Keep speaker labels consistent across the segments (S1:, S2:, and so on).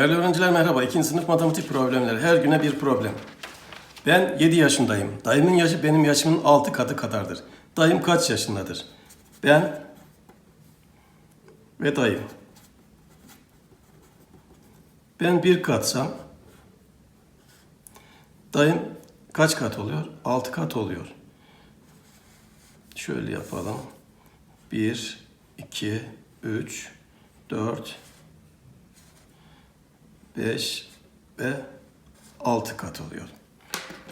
S1: Değerli öğrenciler merhaba. İkinci sınıf matematik problemleri. Her güne bir problem. Ben 7 yaşındayım. Dayımın yaşı benim yaşımın 6 katı kadardır. Dayım kaç yaşındadır? Ben ve dayım. Ben bir katsam dayım kaç kat oluyor? 6 kat oluyor. Şöyle yapalım. 1, 2, 3, 4, 5 ve 6 kat oluyor.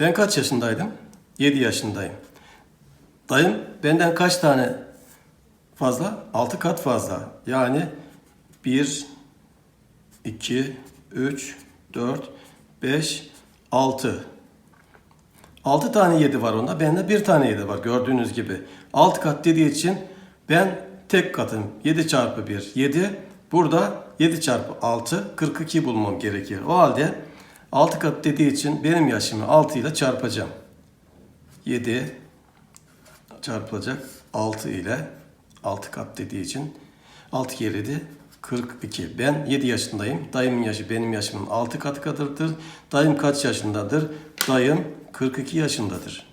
S1: Ben kaç yaşındaydım? 7 yaşındayım. Dayım benden kaç tane fazla? 6 kat fazla. Yani 1, 2, 3, 4, 5, 6. 6 tane 7 var onda. Bende bir tane 7 var gördüğünüz gibi. 6 kat dediği için ben tek katım. 7 çarpı 1 7. Burada 7 çarpı 6 42 bulmam gerekiyor. O halde 6 kat dediği için benim yaşımı 6 ile çarpacağım. 7 çarpılacak 6 ile 6 kat dediği için 6 kere 7 42. Ben 7 yaşındayım. Dayımın yaşı benim yaşımın 6 katı kadardır. Dayım kaç yaşındadır? Dayım 42 yaşındadır.